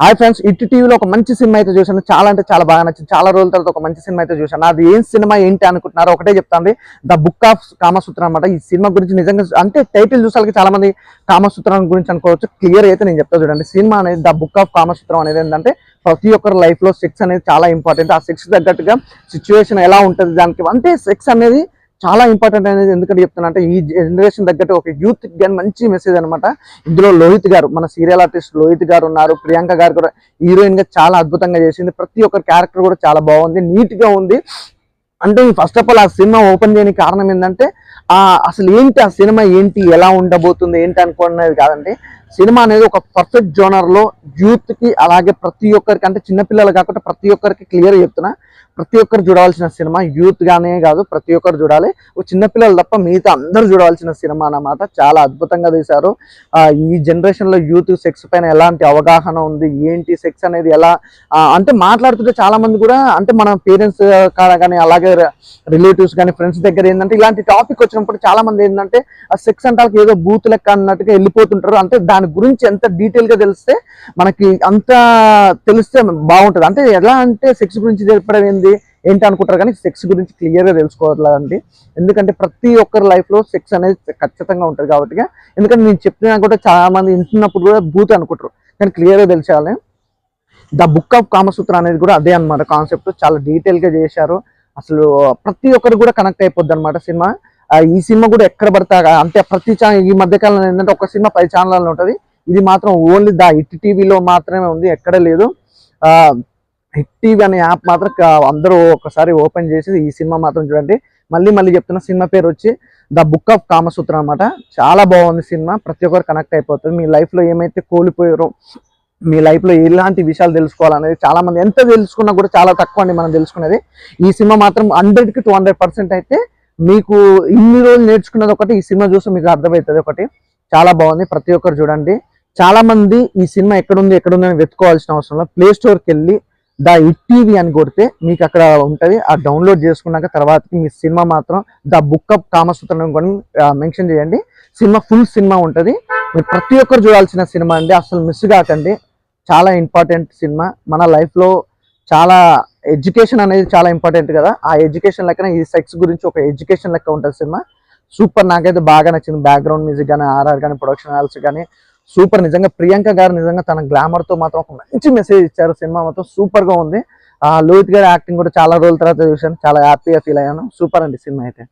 Hi friends ఇటు టీవీలో ఒక మంచి సినిమా అయితే చూశాను. చాలా అంటే చాలా బాగా నచ్చింది. చాలా రోజుల తర్వాత ఒక మంచి సినిమా అయితే చూశాను. అది ఏం సినిమా ఏంటి అనుకుంటున్నారో ఒకటే చెప్తాను ద బుక్ ఆఫ్ కామసూత్రం అనమాట ఈ సినిమా గురించి నిజంగా అంటే టైటిల్ చూసాలకి చాలా మంది కామసూత్రం గురించి అనుకోవచ్చు. క్లియర్ అయితే నేను చెప్తా చూడండి. సినిమా అనేది ద బుక్ ఆఫ్ కామసూత్రం అనేది ఏంటంటే ప్రతి ఒక్కరి లైఫ్లో సెక్స్ అనేది చాలా ఇంపార్టెంట్. ఆ సెక్స్ తగ్గట్టుగా సిచ్యువేషన్ ఎలా ఉంటుంది దానికి అంటే సెక్స్ అనేది చాలా ఇంపార్టెంట్ అనేది ఎందుకంటే చెప్తున్నా అంటే ఈ జనరేషన్ తగ్గట్టు ఒక యూత్ కానీ మంచి మెసేజ్ అనమాట ఇందులో లోహిత్ గారు మన సీరియల్ ఆర్టిస్ట్ లోహిత్ గారు ఉన్నారు ప్రియాంక గారు కూడా హీరోయిన్గా చాలా అద్భుతంగా చేసింది. ప్రతి ఒక్కరి క్యారెక్టర్ కూడా చాలా బాగుంది నీట్గా ఉంది. అంటే ఫస్ట్ ఆఫ్ ఆల్ ఆ సినిమా ఓపెన్ చేయడానికి కారణం ఏంటంటే ఆ అసలు ఏంటి ఆ సినిమా ఏంటి ఎలా ఉండబోతుంది ఏంటి అనుకునేది కాదండి. సినిమా అనేది ఒక పర్ఫెక్ట్ జోనర్లో యూత్కి అలాగే ప్రతి ఒక్కరికి అంటే చిన్నపిల్లలు కాకుండా ప్రతి ఒక్కరికి క్లియర్ చెప్తున్నా. ప్రతి ఒక్కరు చూడాల్సిన సినిమా యూత్ గానే కాదు ప్రతి ఒక్కరు చూడాలి. ఒక చిన్నపిల్లలు తప్ప మిగతా అందరూ చూడాల్సిన సినిమా అన్నమాట. చాలా అద్భుతంగా తీశారు. ఈ జనరేషన్లో యూత్ సెక్స్ పైన ఎలాంటి అవగాహన ఉంది? ఏంటి సెక్స్ అనేది ఎలా? అంటే మాట్లాడుతుంటే చాలా మంది కూడా అంటే మన పేరెంట్స్ కాడ కానీ అలాగే రిలేటివ్స్ కానీ ఫ్రెండ్స్ దగ్గర ఏంటంటే ఇలాంటి టాపిక్ వచ్చినప్పుడు చాలా మంది ఏంటంటే ఆ సెక్స్ అంటే ఏదో బూత్ లెక్క అన్నట్టుగా వెళ్ళిపోతుంటారు. అంటే దాని గురించి ఎంత డీటెయిల్గా తెలిస్తే మనకి అంత తెలిస్తే బాగుంటుంది. అంటే ఎలా అంటే సెక్స్ గురించి తెలిపడం ఏంది? ఏంటి అనుకుంటారు కానీ సెక్స్ గురించి క్లియర్గా తెలుసుకోవట్లేదండి. తెలుసుకోవాలండి ఎందుకంటే ప్రతి ఒక్కరి లైఫ్లో సెక్స్ అనేది ఖచ్చితంగా ఉంటుంది కాబట్టి ఎందుకంటే నేను చెప్పినా కూడా చాలా మంది వింటున్నప్పుడు కూడా భూత్ అనుకుంటారు. కానీ క్లియర్గా తెలిసేయాలి. ద బుక్ ఆఫ్ కామసూత్ర అనేది కూడా అదే అన్నమాట కాన్సెప్ట్ చాలా డీటెయిల్గా చేశారు. అసలు ప్రతి ఒక్కరు కూడా కనెక్ట్ అయిపోద్ది అనమాట సినిమా. ఈ సినిమా కూడా ఎక్కడ పడతా అంటే ప్రతి ఛానల్ ఈ మధ్యకాలంలో ఏంటంటే ఒక సినిమా పది ఛానల్లో ఉంటుంది. ఇది మాత్రం ఓన్లీ ద ఇట్ టీవీలో మాత్రమే ఉంది ఎక్కడ లేదు. హిట్ టీవీ అనే యాప్ మాత్రం అందరూ ఒకసారి ఓపెన్ చేసి ఈ సినిమా మాత్రం చూడండి. మళ్ళీ మళ్ళీ చెప్తున్న సినిమా పేరు వచ్చి ద బుక్ ఆఫ్ కామసూత్ర అనమాట చాలా బాగుంది సినిమా. ప్రతి ఒక్కరు కనెక్ట్ అయిపోతుంది మీ లైఫ్లో ఏమైతే కోల్పోయారో మీ లైఫ్లో ఎలాంటి విషయాలు తెలుసుకోవాలనేది చాలా మంది ఎంత తెలుసుకున్నా కూడా చాలా తక్కువ అండి మనం తెలుసుకునేది. ఈ సినిమా మాత్రం హండ్రెడ్కి టూ హండ్రెడ్ పర్సెంట్ అయితే మీకు ఇన్ని రోజులు నేర్చుకున్నది ఒకటి ఈ సినిమా చూస్తే మీకు అర్థమవుతుంది ఒకటి. చాలా బాగుంది. ప్రతి ఒక్కరు చూడండి. చాలా మంది ఈ సినిమా ఎక్కడుంది ఎక్కడుంది అని వెతుకోవాల్సిన అవసరం లేదు. ప్లే స్టోర్కి వెళ్ళి ద ఇట్ టీవీ అని కొడితే మీకు అక్కడ ఉంటుంది. ఆ డౌన్లోడ్ చేసుకున్నాక తర్వాత మీ సినిమా మాత్రం ద బుక్ ఆఫ్ కామసూత్రం కొని మెన్షన్ చేయండి. సినిమా ఫుల్ సినిమా ఉంటుంది. మీరు ప్రతి ఒక్కరు చూడాల్సిన సినిమా అండి. అసలు మిస్ కాకండి. చాలా ఇంపార్టెంట్ సినిమా. మన లైఫ్లో చాలా ఎడ్యుకేషన్ అనేది చాలా ఇంపార్టెంట్ కదా. ఆ ఎడ్యుకేషన్ లెక్కన ఈ సెక్స్ గురించి ఒక ఎడ్యుకేషన్ లెక్క ఉంటుంది సినిమా. సూపర్. నాకైతే బాగా నచ్చింది. బ్యాక్గ్రౌండ్ మ్యూజిక్ కానీ ఆర్ఆర్ కానీ ప్రొడక్షన్ హాల్స్ కానీ సూపర్. నిజంగా ప్రియాంక గారు నిజంగా తన గ్లామర్తో మాత్రం ఒక మంచి మెసేజ్ ఇచ్చారు. సినిమా మాత్రం సూపర్గా ఉంది. ఆ లోహిత్ గారి యాక్టింగ్ కూడా చాలా రోజుల తర్వాత చూశాను. చాలా హ్యాపీగా ఫీల్ అయ్యాను. సూపర్ అండి సినిమా అయితే.